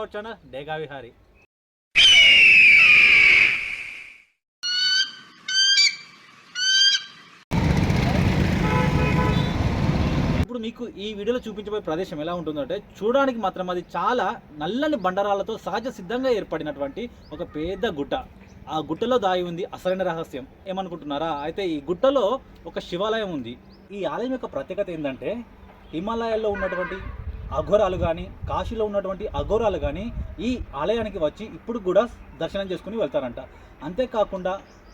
Our channel డేగా విహారీ. ఇప్పుడు మీకు ఈ వీడియోలో చూపించబోయే ప్రదేశం ఎలా ఉంటుందంటే చూడడానికి మాత్రం అది చాలా నల్లని బండరాలతో సహజ సిద్ధంగా ఏర్పడినటువంటి ఒక పెద్ద గుట్ట. ఆ గుట్టలో దాగి ఉంది అసలైన రహస్యం. ఏమనుకుంటున్నారా? అయితే ఈ గుట్టలో ఒక శివాలయం ఉంది. ఈ ఆలయం యొక్క ప్రత్యేకత ఏంటంటే హిమాలయాల్లో ఉన్నటువంటి అఘోరాలు కానీ కాశీలో ఉన్నటువంటి అఘోరాలు కానీ ఈ ఆలయానికి వచ్చి ఇప్పుడు కూడా దర్శనం చేసుకుని వెళ్తారంట. అంతేకాకుండా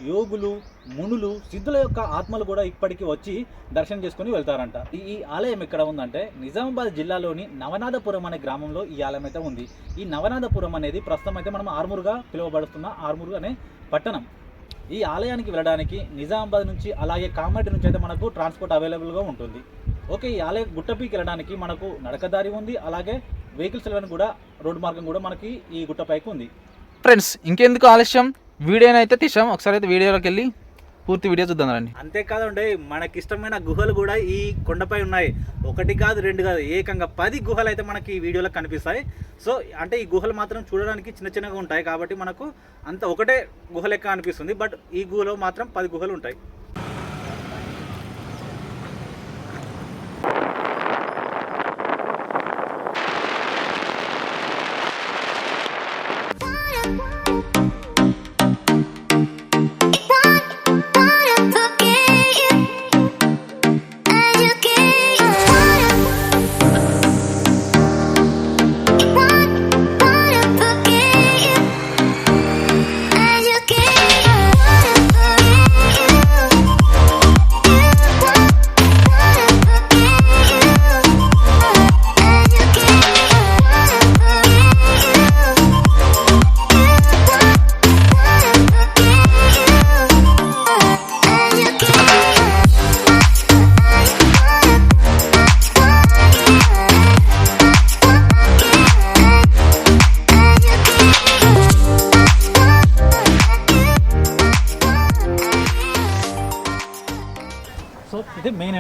యోగులు మునులు సిద్ధుల యొక్క ఆత్మలు కూడా ఇప్పటికి వచ్చి దర్శనం చేసుకుని వెళ్తారంట. ఈ ఈ ఆలయం ఎక్కడ ఉందంటే నిజామాబాద్ జిల్లాలోని నవనాథపురం అనే గ్రామంలో ఈ ఆలయం అయితే ఉంది. ఈ నవనాథపురం అనేది ప్రస్తుతం అయితే మనం ఆర్మూరుగా పిలువబడుతున్న ఆర్మూరు అనే పట్టణం. ఈ ఆలయానికి వెళ్ళడానికి నిజామాబాద్ నుంచి అలాగే కామారెడ్డి నుంచి అయితే మనకు ట్రాన్స్పోర్ట్ అవైలబుల్గా ఉంటుంది. ఓకే ఈ ఆలయ గుట్టపైకి వెళ్ళడానికి మనకు నడకదారి ఉంది అలాగే వెహికల్స్ వెళ్ళడానికి కూడా రోడ్డు మార్గం కూడా మనకి ఈ గుట్టపైకి ఉంది. ఫ్రెండ్స్ ఇంకెందుకు ఆలస్యం? వీడియోని అయితే తీసాం ఒకసారి అయితే వీడియోలోకి వెళ్ళి పూర్తి వీడియో చూద్దాం రండి. అంతేకాదండి మనకి ఇష్టమైన గుహలు కూడా ఈ కొండపై ఉన్నాయి. ఒకటి కాదు రెండు కాదు ఏకంగా పది గుహలు అయితే మనకి ఈ వీడియోలో కనిపిస్తాయి. సో అంటే ఈ గుహలు మాత్రం చూడడానికి చిన్న చిన్నగా ఉంటాయి కాబట్టి మనకు అంత ఒకటే గుహ లెక్క అనిపిస్తుంది. బట్ ఈ గుహలో మాత్రం పది గుహలు ఉంటాయి.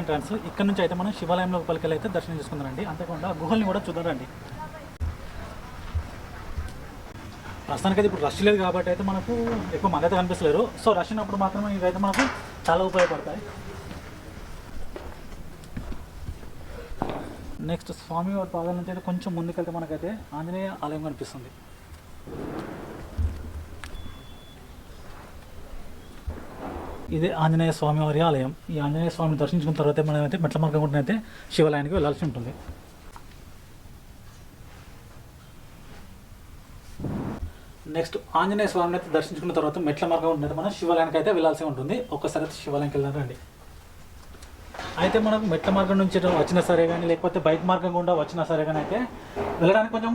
ఎంట్రన్స్. ఇక్కడ నుంచి అయితే మనం శివాలయంలో పలికలు అయితే దర్శనం చేసుకుందామండి. అంతేకాకుండా గుహల్ని కూడా చూద్దామండి. ప్రస్తుతానికి అయితే ఇప్పుడు రష్ లేదు కాబట్టి అయితే మనకు ఎక్కువ మంది అయితే కనిపిస్తలేరు. సో రష్ ఉన్నప్పుడు మాత్రమే ఇవైతే మనకు చాలా ఉపయోగపడతాయి. నెక్స్ట్ స్వామి వారి పాదాల నుంచి అయితే కొంచెం ముందుకెళ్తే మనకైతే ఆంజనేయ ఆలయం కనిపిస్తుంది. ఇదే ఆంజనేయ స్వామి వారి ఆలయం. ఈ ఆంజనేయ స్వామిని దర్శించుకున్న తర్వాత మనం అయితే మెట్ల మార్గం గుండా అయితే శివాలయానికి వెళ్ళాల్సి ఉంటుంది. నెక్స్ట్ ఆంజనేయ స్వామిని అయితే దర్శించుకున్న తర్వాత మెట్ల మార్గం ఉంటుంది మనం శివాలయానికి అయితే వెళ్ళాల్సి ఉంటుంది. ఒక్కసారి అయితే శివాలయానికి వెళ్ళారండి అయితే మనం మెట్ల మార్గం నుంచి వచ్చినా సరే కానీ లేకపోతే బైక్ మార్గం గుండా వచ్చినా సరే కానీ అయితే వెళ్ళడానికి కొంచెం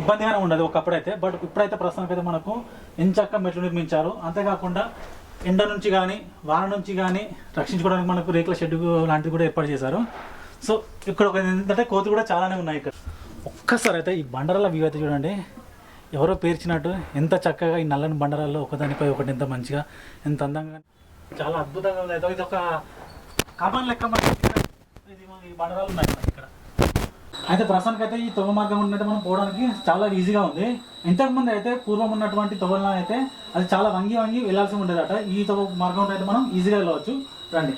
ఇబ్బందిగానే ఉండదు ఒకప్పుడైతే. బట్ ఇప్పుడైతే ప్రస్తుతానికి అయితే మనకు ఎంచక్క మెట్లు నిర్మించారు. అంతేకాకుండా ఎండ నుంచి కానీ వాన నుంచి కానీ రక్షించుకోవడానికి మనకు రేకుల షెడ్ లాంటిది కూడా ఏర్పాటు చేశారు. సో ఇక్కడ ఒక ఏంటంటే కోతులు కూడా చాలానే ఉన్నాయి ఇక్కడ. ఒక్కసారి అయితే ఈ బండరాల వ్యూ అయితే చూడండి. ఎవరో పేర్చినట్టు ఎంత చక్కగా ఈ నల్లని బండరాల్లో ఒకదానిపై ఒకటి ఎంత మంచిగా ఎంత అందంగా. చాలా అద్భుతంగా ఉంది. అయితే ఇది ఒక కమన్ లెక్క మనకి ఇది ఈ బండరాలు ఉన్నాయి. అయితే ప్రస్తుతానికి అయితే ఈ తొవ్వ మార్గం ఉన్నట్టు మనం పోవడానికి చాలా ఈజీగా ఉంది. ఇంతకుముందు అయితే పూర్వం ఉన్నటువంటి తొవ్వలో అయితే అది చాలా వంగి వంగి వెళ్ళాల్సి ఉండేదట. ఈ తొవ్వ మార్గం అయితే మనం ఈజీగా వెళ్ళవచ్చు. రండి.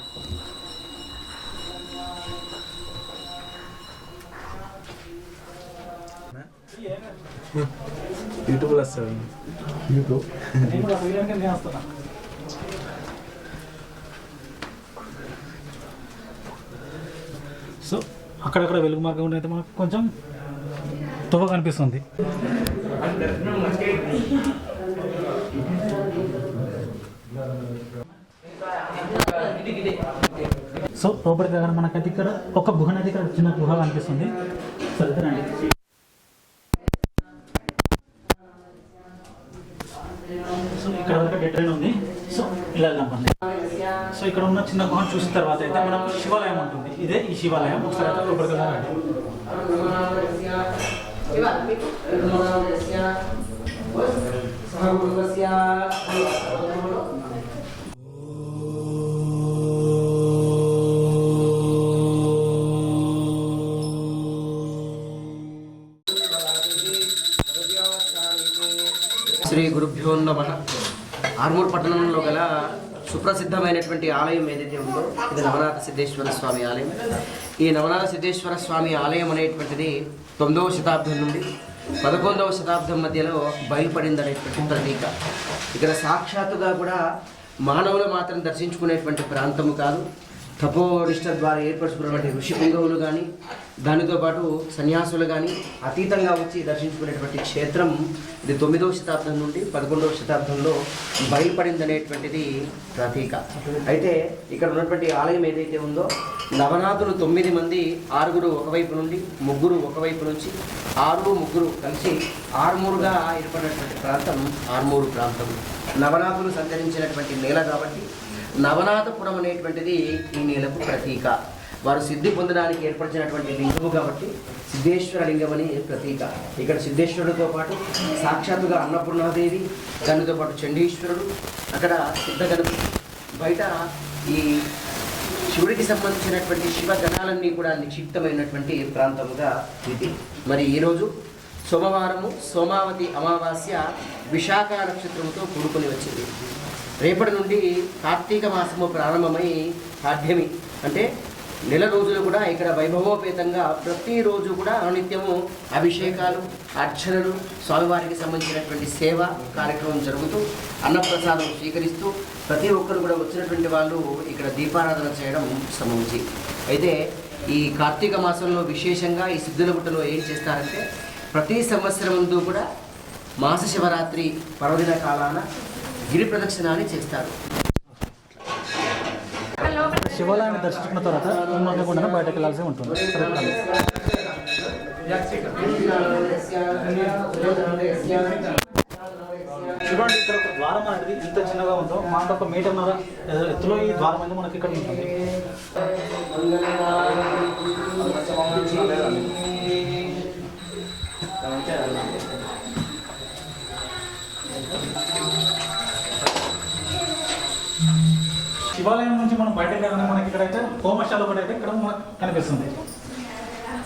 యూట్యూబ్లో వస్తుంది యూట్యూబ్. సో అక్కడక్కడ వెలుగు మార్గం అయితే మనకు కొంచెం తువ్వ కనిపిస్తుంది సో లోపలికి దగ్గర మనకైతే ఇక్కడ ఒక గుహ అనేది ఇక్కడ చిన్న గుహ కనిపిస్తుంది సరే రండి సో ఇక్కడ వరకు డెడ్ ఎండ్ ఉంది సో ఇలా వెళ్దాం పండి సో ఇక్కడ ఉన్న చిన్న గుహను చూసిన తర్వాత అయితే మనకు శివాలయం ఉంటుంది. ఇదే ఈ శివాలయం. ఒకసారి అయితే లోపలికి వెళ్ళాలండి ప్రసిద్ధమైనటువంటి ఆలయం ఏదైతే ఉందో ఇది నవనాథ సిద్ధేశ్వర స్వామి ఆలయం. ఈ నవనాథ సిద్ధేశ్వర స్వామి ఆలయం అనేటువంటిది తొమ్మిదవ శతాబ్దం నుండి పదకొండవ శతాబ్దం మధ్యలో బయలుపడింది అనేటువంటి ప్రతీక. ఇక్కడ సాక్షాత్తుగా కూడా మానవులు మాత్రం దర్శించుకునేటువంటి ప్రాంతము కాదు. తపోనిష్ట ద్వారా ఏర్పరచుకున్నటువంటి ఋషి పుంగవులు కానీ దానితో పాటు సన్యాసులు కానీ అతీతంగా వచ్చి దర్శించుకునేటువంటి క్షేత్రం ఇది తొమ్మిదవ శతాబ్దం నుండి పదకొండవ శతాబ్దంలో బయలుపడిందనేటువంటిది ప్రతీక. అయితే ఇక్కడ ఉన్నటువంటి ఆలయం ఏదైతే ఉందో నవనాథులు తొమ్మిది మంది ఆరుగురు ఒకవైపు నుండి ముగ్గురు ఒకవైపు నుంచి ఆరు ముగ్గురు కలిసి ఆరుమూరుగా ఏర్పడినటువంటి ప్రాంతం ఆర్మూరు ప్రాంతం. నవనాథులు సంచరించినటువంటి నేల కాబట్టి నవనాథపురం అనేటువంటిది ఈ నేలకు ప్రతీక. వారు సిద్ధి పొందడానికి ఏర్పరిచినటువంటి లింగము కాబట్టి సిద్ధేశ్వర లింగం అని ప్రతీక. ఇక్కడ సిద్ధేశ్వరుడితో పాటు సాక్షాత్తుగా అన్నపూర్ణాదేవి దానితో పాటు చండీశ్వరుడు అక్కడ సిద్ధగణపతి బయట ఈ శివుడికి సంబంధించినటువంటి శివ గణాలన్నీ కూడా నిక్షిప్తమైనటువంటి ప్రాంతముగా ఇది. మరి ఈరోజు సోమవారము సోమావతి అమావాస్య విశాఖ నక్షత్రంతో కూడుకొని వచ్చింది. రేపటి నుండి కార్తీక మాసము ప్రారంభమై పాఠ్యమి అంటే నెల రోజులు కూడా ఇక్కడ వైభవోపేతంగా ప్రతిరోజు కూడా అనునిత్యము అభిషేకాలు అర్చనలు స్వామివారికి సంబంధించినటువంటి సేవ కార్యక్రమం జరుగుతూ అన్నప్రసాదం స్వీకరిస్తూ ప్రతి ఒక్కరు కూడా వచ్చినటువంటి వాళ్ళు ఇక్కడ దీపారాధన చేయడం సమంచి అయితే ఈ కార్తీక మాసంలో విశేషంగా ఈ సిద్ధులగుట్టలో ఏం చేస్తారంటే ప్రతి సంవత్సరం ముందు కూడా మాస శివరాత్రి పర్వదిన కాలాన గిరి ప్రదక్షిణాన్ని చేస్తారు. శివాలయాన్ని దర్శించుకున్న తర్వాత ఉమ్మకుండా బయటకు వెళ్ళాల్సి ఉంటుంది. చూడండి ఇక్కడ ఒక ద్వారం అనేది ఎంత చిన్నగా ఉందో మాట ఒక మీటర్న్నర ఎత్తులో ఈ ద్వారం అనేది మనకి ఇక్కడ ఉంటుంది. శివాలయం నుంచి మనం బయటకు వెళ్ళగానే మనకి ఇక్కడైతే హోమశాల కూడా అయితే ఇక్కడ మనకు కనిపిస్తుంది.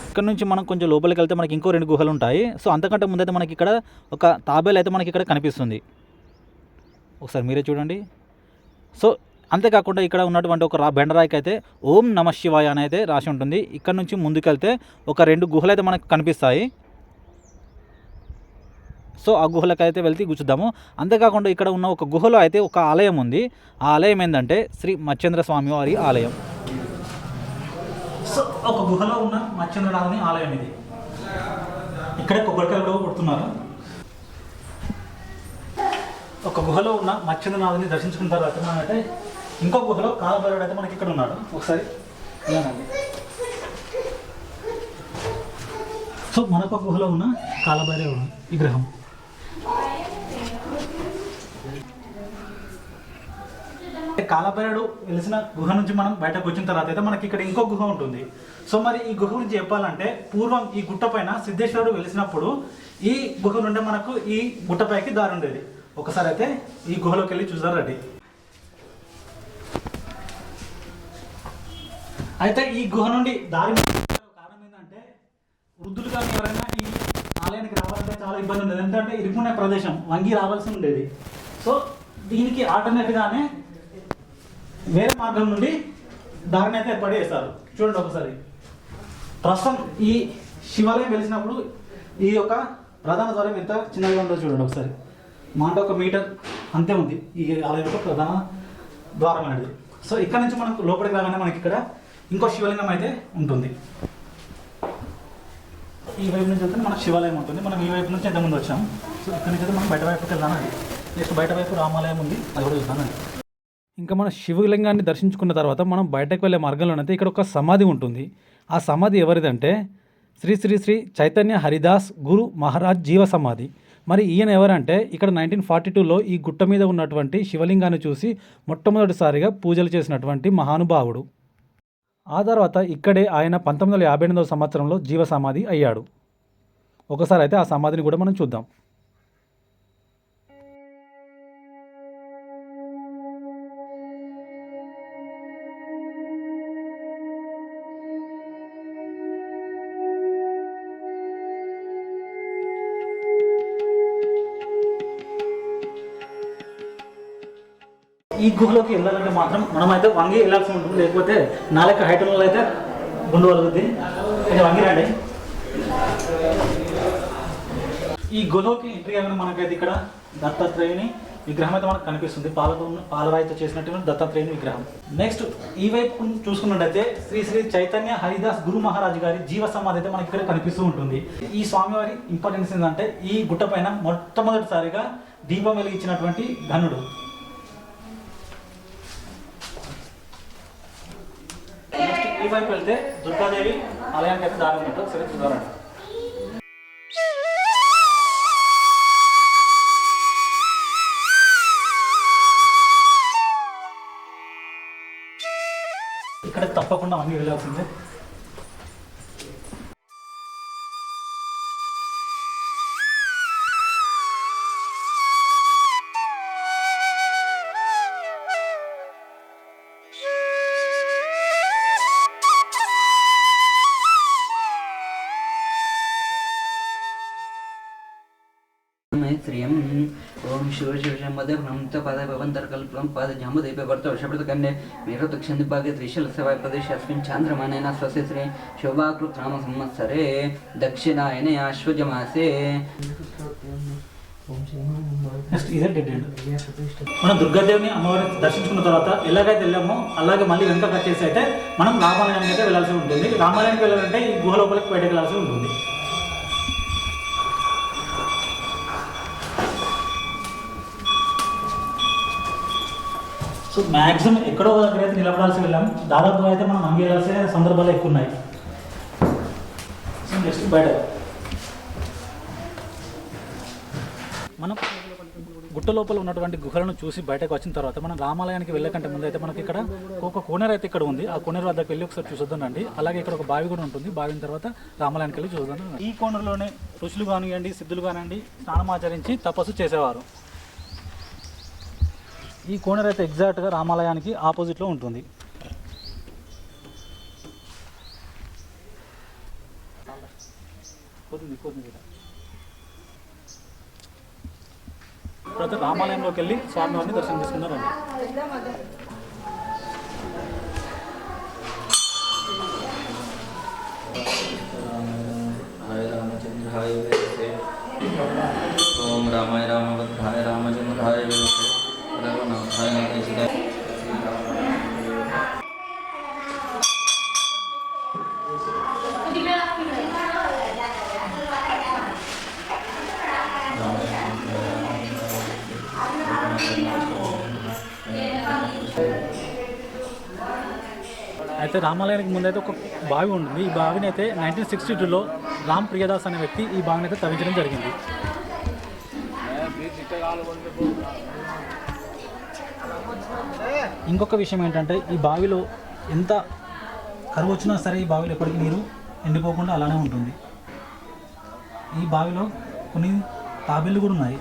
ఇక్కడ నుంచి మనం కొంచెం లోపలికి వెళ్తే మనకి ఇంకో రెండు గుహలు ఉంటాయి. సో అంతకంటే ముందైతే మనకి ఇక్కడ ఒక తాబేలు అయితే మనకి ఇక్కడ కనిపిస్తుంది. ఒకసారి మీరే చూడండి. సో అంతేకాకుండా ఇక్కడ ఉన్నటువంటి ఒక రా బెండరాయికి అయితే ఓం నమ శివాయ అని అయితే రాసి ఉంటుంది. ఇక్కడ నుంచి ముందుకెళ్తే ఒక రెండు గుహలు అయితే మనకు కనిపిస్తాయి. సో ఆ గుహలకు అయితే వెళ్తే కూర్చుద్దాము. అంతేకాకుండా ఇక్కడ ఉన్న ఒక గుహలో అయితే ఒక ఆలయం ఉంది. ఆ ఆలయం ఏంటంటే శ్రీ మచ్చేంద్ర స్వామి వారి ఆలయం. సో ఒక గుహలో ఉన్న మచ్చేంద్రనాథుని ఆలయం ఇది. ఇక్కడ కొబ్బరికాయలు కూడా కొడుతున్నారు. ఒక గుహలో ఉన్న మచ్చేంద్రనాథుని దర్శించుకున్న తర్వాత మనం ఇంకో గుహలో కాలభైరుడు అయితే మనకి ఇక్కడ ఉన్నాడు. ఒకసారి ఇలానండి సో మరొక గుహలో ఉన్న కాలభైరవుడు విగ్రహం కాలభైరుడు వెలిసిన గుహ నుంచి మనం బయటకు వచ్చిన తర్వాత అయితే మనకి ఇక్కడ ఇంకో గుహ ఉంటుంది. సో మరి ఈ గుహ గురించి చెప్పాలంటే పూర్వం ఈ గుట్ట పైన సిద్ధేశ్వరుడు వెలిసినప్పుడు ఈ గుహ నుండి మనకు ఈ గుట్టపైకి దారి ఉండేది. ఒకసారి అయితే ఈ గుహలోకి వెళ్ళి చూసారండి అయితే ఈ గుహ నుండి దారి కారణం ఏంటంటే వృద్ధులు కానీ ఎవరైనా ఈ ఆలయానికి రావాలంటే చాలా ఇబ్బంది ఉండేది. ఎందుకంటే ఇరుకునే ప్రదేశం వంగి రావాల్సి ఉండేది. సో దీనికి ఆల్టర్నేట్గానే వేరే మార్గం నుండి దారిని అయితే ఏర్పాటు చేస్తారు. చూడండి ఒకసారి. ప్రస్తుతం ఈ శివాలయం వెలిసినప్పుడు ఈ యొక్క ప్రధాన ద్వారం ఎంత చిన్నగా ఉందో చూడండి ఒకసారి. మా అంటే ఒక మీటర్ అంతే ఉంది. ఈ ఆలయం యొక్క ప్రధాన ద్వారం అనేది. సో ఇక్కడ నుంచి మనకు లోపలికి రాగానే మనకి ఇక్కడ ఇంకో శివలింగం అయితే ఉంటుంది. ఈ వైపు నుంచి వెళ్తే మనకు శివాలయం ఉంటుంది. మనం ఈ వైపు నుంచి ఎంతమంది వచ్చాం. సో ఇక్కడ నుంచి అయితే మనం బయట వైపుకి వెళ్దామండి నెక్స్ట్ బయట వైపు రామాలయం ఉంది. అది కూడా చూద్దామండి ఇంకా మన శివలింగాన్ని దర్శించుకున్న తర్వాత మనం బయటకు వెళ్ళే మార్గంలోనైతే ఇక్కడ ఒక సమాధి ఉంటుంది. ఆ సమాధి ఎవరిదంటే శ్రీ శ్రీ శ్రీ చైతన్య హరిదాస్ గురు మహారాజ్ జీవ సమాధి. మరి ఈయన ఎవరంటే ఇక్కడ నైన్టీన్ ఫార్టీ టూలో ఈ గుట్ట మీద ఉన్నటువంటి శివలింగాన్ని చూసి మొట్టమొదటిసారిగా పూజలు చేసినటువంటి మహానుభావుడు. ఆ తర్వాత ఇక్కడే ఆయన పంతొమ్మిది వందల యాభై ఎనిమిదవ సంవత్సరంలో జీవ సమాధి అయ్యాడు. ఒకసారి అయితే ఆ సమాధిని కూడా మనం చూద్దాం. ఈ గుహలోకి వెళ్ళాలంటే మాత్రం మనమైతే వంగి వెళ్ళాల్సి ఉంటుంది. లేకపోతే నాలుగు హైట్ అయితే గుండు వలుగుద్ది. కొంచెం వంగి రండి. ఈ గుహలోకి ఎంట్రీ కాగానే మనకైతే ఇక్కడ దత్తాత్రేయుని విగ్రహం అయితే మనకు కనిపిస్తుంది. పాలతో పాలరాయితో చేసినటువంటి దత్తాత్రేయుని విగ్రహం. నెక్స్ట్ ఈ వైపు చూసుకున్నట్టయితే శ్రీ శ్రీ చైతన్య హరిదాస్ గురు మహారాజ్ గారి జీవ సమాధి అయితే మనకి ఇక్కడ కనిపిస్తూ ఉంటుంది. ఈ స్వామివారి ఇంపార్టెన్స్ ఏంటంటే ఈ గుట్ట పైన మొట్టమొదటిసారిగా దీపం వెలిగించినటువంటి ధనుడు నెక్స్ట్ ఈ వైపు వెళ్తే దుర్గాదేవి ఆలయానికి అయితే దారి ఉంటుంది సరే చూడాలండి ఇక్కడ తప్పకుండా అన్ని వెళ్ళాల్సిందే కన్య మీరు దక్షిణ భాగే త్రిశూల సేవా ప్రదేశ అస్మిన్ చాంద్రమానేన స్వస్య శ్రీ శోభాకృత్ నామ సంవత్సరే. దక్షిణాయనే ఆశ్వజమాసే నెక్స్ట్ ఇదే డెడ్ ఎండ్ మనం దుర్గాదేవిని అమ్మవారిని దర్శించుకున్న తర్వాత ఎలాగైతే వెళ్ళామో అలాగే మళ్ళీ వెనక వచ్చేసి అయితే మనం రామాలయానికి అయితే వెళ్ళాల్సి ఉంటుంది. రామాలయానికి వెళ్ళాలంటే ఈ గుహ లోపలికి బయటకు వెళ్ళాల్సి ఉంటుంది. సో మ్యాక్సిమం ఎక్కడో ఒక దగ్గర అయితే నిలబడాల్సి వెళ్ళాం. దాదాపుగా అయితే మనం అంగి సందర్భాలు ఎక్కువ ఉన్నాయి సో నెక్స్ట్ బయట. మనం గుట్ట లోపల ఉన్నటువంటి గుహలను చూసి బయటకు వచ్చిన తర్వాత మనం రామాలయానికి వెళ్ళకంటే ముందు అయితే మనకి ఇక్కడ ఒక కోనేరు అయితే ఇక్కడ ఉంది. ఆ కోనేరు వద్దకు వెళ్ళి ఒకసారి చూసొద్దాం రండి అలాగే ఇక్కడ ఒక బావి కూడా ఉంటుంది. బావిన తర్వాత రామాలయానికి వెళ్ళి చూద్దాం ఈ కోనేరులోనే ఋషులు కానివ్వండి సిద్ధులు కానివ్వండి స్నానం ఆచరించి తపస్సు చేసేవారు. ఈ కోనేరు అయితే ఎగ్జాక్ట్గా రామాలయానికి ఆపోజిట్లో ఉంటుంది. కొద్దిగా రామాలయంలోకి వెళ్ళి స్వామివారిని దర్శనం చేసుకున్నారండి. అయితే రామాలయానికి ముందైతే ఒక బావి ఉంటుంది. ఈ బావిని అయితే నైన్టీన్ సిక్స్టీ టూలో రామ్ ప్రియదాస్ అనే వ్యక్తి ఈ బావిని అయితే తవ్వించడం జరిగింది. ఇంకొక విషయం ఏంటంటే ఈ బావిలో ఎంత కరువు వచ్చినా సరే ఈ బావిలో ఎప్పటికీ నీరు ఎండిపోకుండా అలానే ఉంటుంది. ఈ బావిలో కొన్ని తాబేళ్ళు కూడా ఉన్నాయి.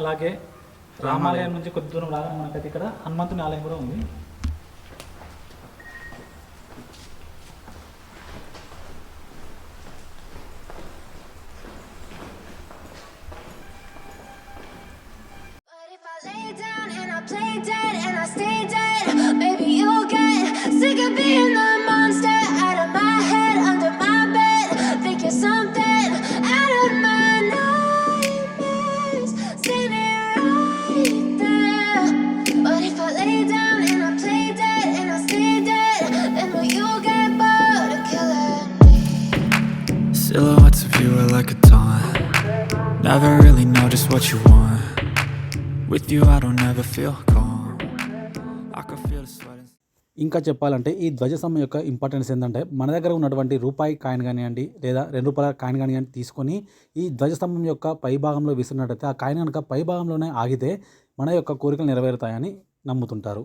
అలాగే రామాలయం. నుంచి కొద్ది దూరం రాగానే మనకైతే ఇక్కడ హనుమంతుని ఆలయం కూడా ఉంది. Never really know just what you want. With you, I don't ever feel calm. I can feel the sweat. ఇంకా చెప్పాలంటే ఈ ధ్వజస్తంభం యొక్క ఇంపార్టెన్స్ ఏంటంటే మన దగ్గర ఉన్నటువంటి రూపాయి కాయిన్ కానివ్వండి లేదా రెండు రూపాయల కాయిన్ కానివ్వండి తీసుకొని ఈ ధ్వజస్తంభం యొక్క పై భాగంలో విసిరినట్టయితే ఆ కాయిన్ కనుక పై భాగంలోనే ఆగితే మన యొక్క కోరికలు నెరవేరుతాయని నమ్ముతుంటారు